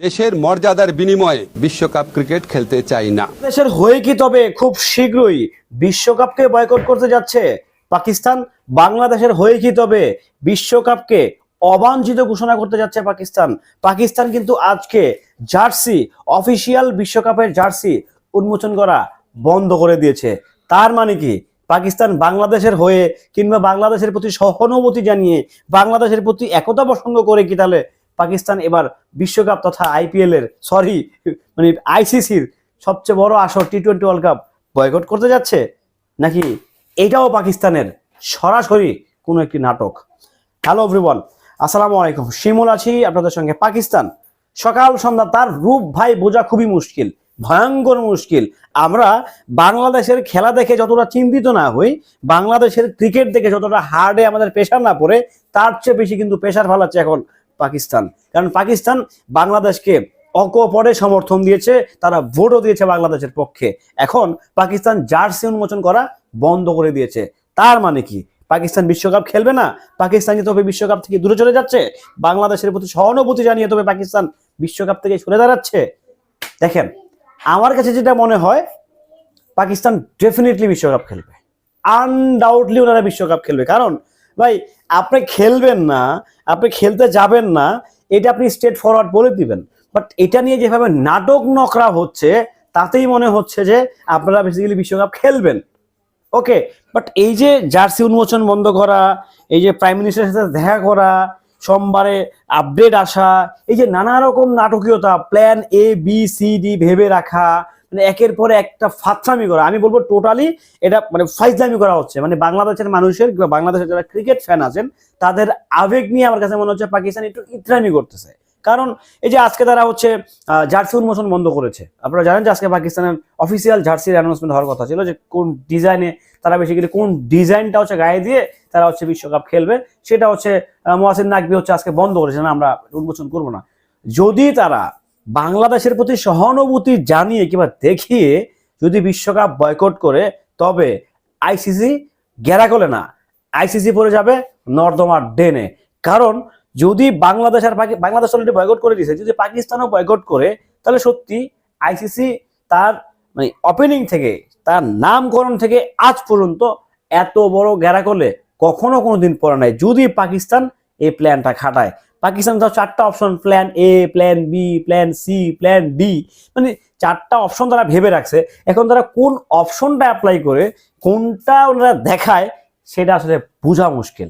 দেশের মর্যাদার বিনিময়ে বিশ্বকাপ ক্রিকেট খেলতে চাই না। দেশের হয়ে কি তবে খুব শীঘ্রই বিশ্বকাপকে বয়কট করতে যাচ্ছে পাকিস্তান? বাংলাদেশের হয়ে কি তবে বিশ্বকাপকে অবাঞ্ছিত ঘোষণা করতে যাচ্ছে পাকিস্তান? পাকিস্তান কিন্তু আজকে জার্সি, অফিসিয়াল বিশ্বকাপের জার্সি উন্মোচন করা বন্ধ করে দিয়েছে। তার মানে কি? পাকিস্তান বাংলাদেশের হয়ে কিংবা বাংলাদেশের প্রতি সহানুভূতি জানিয়ে বাংলাদেশের প্রতি একতা প্রসঙ্গ করে কি তাহলে পাকিস্তান এবার বিশ্বকাপ তথা আইপিএল এর সরি মানে আইসিসির সবচেয়ে বড় আসর T twenty World Cup boycott করতে যাচ্ছে? নাকি এটাও পাকিস্তানের সরাসরি কোনো একটি নাটক? হ্যালো এভরিওয়ান আসসালামু আলাইকুম। শিমুল আছি আপনাদের সঙ্গে। পাকিস্তান, সকাল সন্ধ্যা তার রূপ ভাই বোঝা খুবই মুশকিল, ভয়ঙ্কর মুশকিল। আমরা বাংলাদেশের খেলা দেখে যতটা চিন্তিত না হই, বাংলাদেশের ক্রিকেট দেখে যতটা হার্ডে আমাদের প্রেশার না পড়ে, তার চেয়ে বেশি কিন্তু প্রেশার ফেলাচ্ছে এখন পাকিস্তান। কারণ পাকিস্তান বাংলাদেশকে অকপরে সমর্থন দিয়েছে, তারা ভোটও দিয়েছে বাংলাদেশের পক্ষে। এখন পাকিস্তান জার্সি উন্মোচন করা বন্ধ করে দিয়েছে। তার মানে কি? পাকিস্তান বিশ্বকাপ খেলবে না? পাকিস্তান তবে বিশ্বকাপ থেকে দূরে চলে যাচ্ছে? বাংলাদেশের প্রতি সহানুভূতি জানিয়ে তবে পাকিস্তান বিশ্বকাপ থেকে সরে দাঁড়াচ্ছে? দেখেন, আমার কাছে যেটা মনে হয়, পাকিস্তান ডেফিনেটলি বিশ্বকাপ খেলবে। আনডাউটলি ওনারা বিশ্বকাপ খেলবে। কারণ ভাই, আপনি খেলবেন না, আপনি খেলতে যাবেন না, এটা আপনি স্টেট ফরওয়ার্ড বলে দিবেন। বাট এটা নিয়ে যেভাবে নাটক নকরা হচ্ছে, তাতেই মনে হচ্ছে যে আপনারা বেসিক্যালি বিশ্বকাপ খেলবেন। ওকে বাট এই যে জার্সি উন্মোচন বন্ধ করা, এই যে প্রাইম মিনিস্টারের সাথে দেখা করা, সোমবারে আপডেট আসা, এই যে নানা রকম নাটকীয়তা plan A B C D ভেবে রাখা মানে একের পরে একটা ফাতরামি করা। আমি বলব টোটালি এটা মানে ফাইজলামি করা হচ্ছে। মানে বাংলাদেশের মানুষের বাংলাদেশের যারা ক্রিকেট ফ্যান আছেন, তাদের আবেগ নিয়ে আমার কাছে মনে হচ্ছে পাকিস্তান একটু ইতরামি করতেছে। কারণ এই যে আজকে তারা হচ্ছে জার্সি উন্মোচন বন্ধ করেছে। আপনারা জানেন যে আজকে পাকিস্তানের অফিসিয়াল জার্সির অ্যানাউন্সমেন্ট হওয়ার কথা ছিল যে কোন ডিজাইনে তারা বেসিক্যালি কোন ডিজাইনটা হচ্ছে গায়ে দিয়ে তারা হচ্ছে বিশ্বকাপ খেলবে। সেটা হচ্ছে মোয়াসিন নাকবি হচ্ছে আজকে বন্ধ করেছে। না, আমরা উন্মোচন করব না। যদি তারা বাংলাদেশের প্রতি সহানুভূতি জানিয়ে কিংবা দেখিয়ে যদি বিশ্বকাপ বয়কট করে, তবে আইসিসি গেরা করে না। আইসিসি পড়ে যাবে নর্দমার ডেনে। কারণ যদি বাংলাদেশ আর বাংলাদেশ অলরেডি বয়কট করে দিয়েছে, যদি পাকিস্তানও বয়কট করে, তাহলে সত্যি আইসিসি তার মানে ওপেনিং থেকে, তার নামকরণ থেকে আজ পর্যন্ত এত বড় গেরা করলে কখনো কোনো দিন পরে নাই। যদি পাকিস্তান এই প্ল্যানটা খাটায়। পাকিস্তান তো চারটা option plan A plan B plan C plan D মানে চারটা অপশন তারা ভেবে রাখছে। এখন তারা কোন অপশনটা অ্যাপ্লাই করে, কোনটা ওনারা দেখায়, সেটা আসলে বোঝা মুশকিল।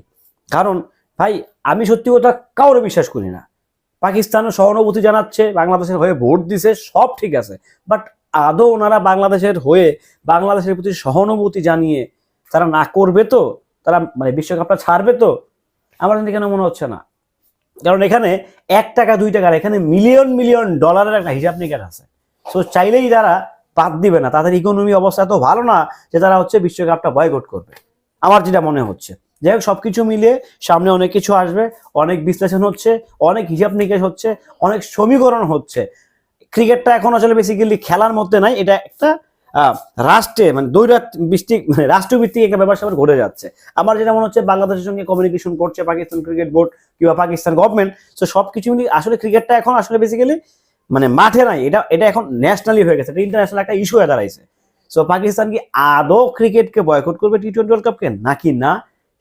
কারণ ভাই, আমি সত্যি কথা কাউরে বিশ্বাস করি না। পাকিস্তানও সহানুভূতি জানাচ্ছে, বাংলাদেশের হয়ে ভোট দিছে, সব ঠিক আছে। বাট আদৌ ওনারা বাংলাদেশের হয়ে, বাংলাদেশের প্রতি সহানুভূতি জানিয়ে তারা না করবে তো, তারা মানে বিশ্বকাপটা ছাড়বে তো, আমার কেন মনে হচ্ছে না। কারণ এখানে এক টাকা, দুই টাকার এখানে মিলিয়ন মিলিয়ন ডলারের একটা হিসাব নিকাশ আছে। সো চাইলেই তারা বাদ দিবে না, তাদের ইকোনমি অবস্থা এত ভালো না যে তারা হচ্ছে বিশ্বকাপটা বয়কট করবে। আমার যেটা মনে হচ্ছে। যাই হোক সব কিছু মিলিয়ে সামনে অনেক কিছু আসবে, অনেক বিশ্লেষণ হচ্ছে, অনেক হিসাব নিকাশ হচ্ছে, অনেক সমীকরণ হচ্ছে। ক্রিকেটটা এখন আসলে বেসিক্যালি খেলার মধ্যে নাই, এটা একটা রাষ্ট্রে মানে দৈরাত ভিত্তিক মানে রাষ্ট্রভিত্তিক একটা স্যাপার ঘটে যাচ্ছে। আমার যেটা মনে হচ্ছে, বাংলাদেশের সঙ্গে কমিউনিকেশন করছে পাকিস্তান ক্রিকেট বোর্ড কিংবা পাকিস্তান গভর্নমেন্ট তো সব কিছু মিলিয়ে আসলে ক্রিকেটটা এখন আসলে বেসিক্যালি মানে মাঠে নাই। এটা এটা এখন ন্যাশনালি হয়ে গেছে। ইন্টারন্যাশনাল একটা ইস্যু হয়ে দাঁড়াইছে। সো পাকিস্তান কি আদৌ ক্রিকেটকে বয়কট করবে টি টোয়েন্টি ওয়ার্ল্ড কাপকে নাকি না?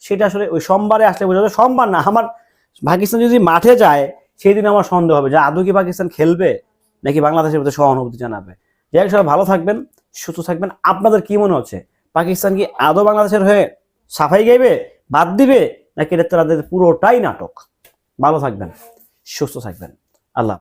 সেটা আসলে ওই সোমবারে আসলে বোঝা যাবে। সোমবার না, আমার পাকিস্তান যদি মাঠে যায় সেই দিন আমার সন্দেহ হবে যে আদৌ কি পাকিস্তান খেলবে, নাকি বাংলাদেশের প্রতি সহানুভূতি জানাবে। যাই হোক, সবাই ভালো থাকবেন। সুস্থ থাকবেন। আপনাদের কি মনে হচ্ছে? পাকিস্তান কি আদৌ বাংলাদেশের হয়ে সাফাই গাইবে, বাদ দিবে, নাকি এটা তাদের পুরোটাই নাটক? ভালো থাকবেন, সুস্থ থাকবেন। আল্লাহ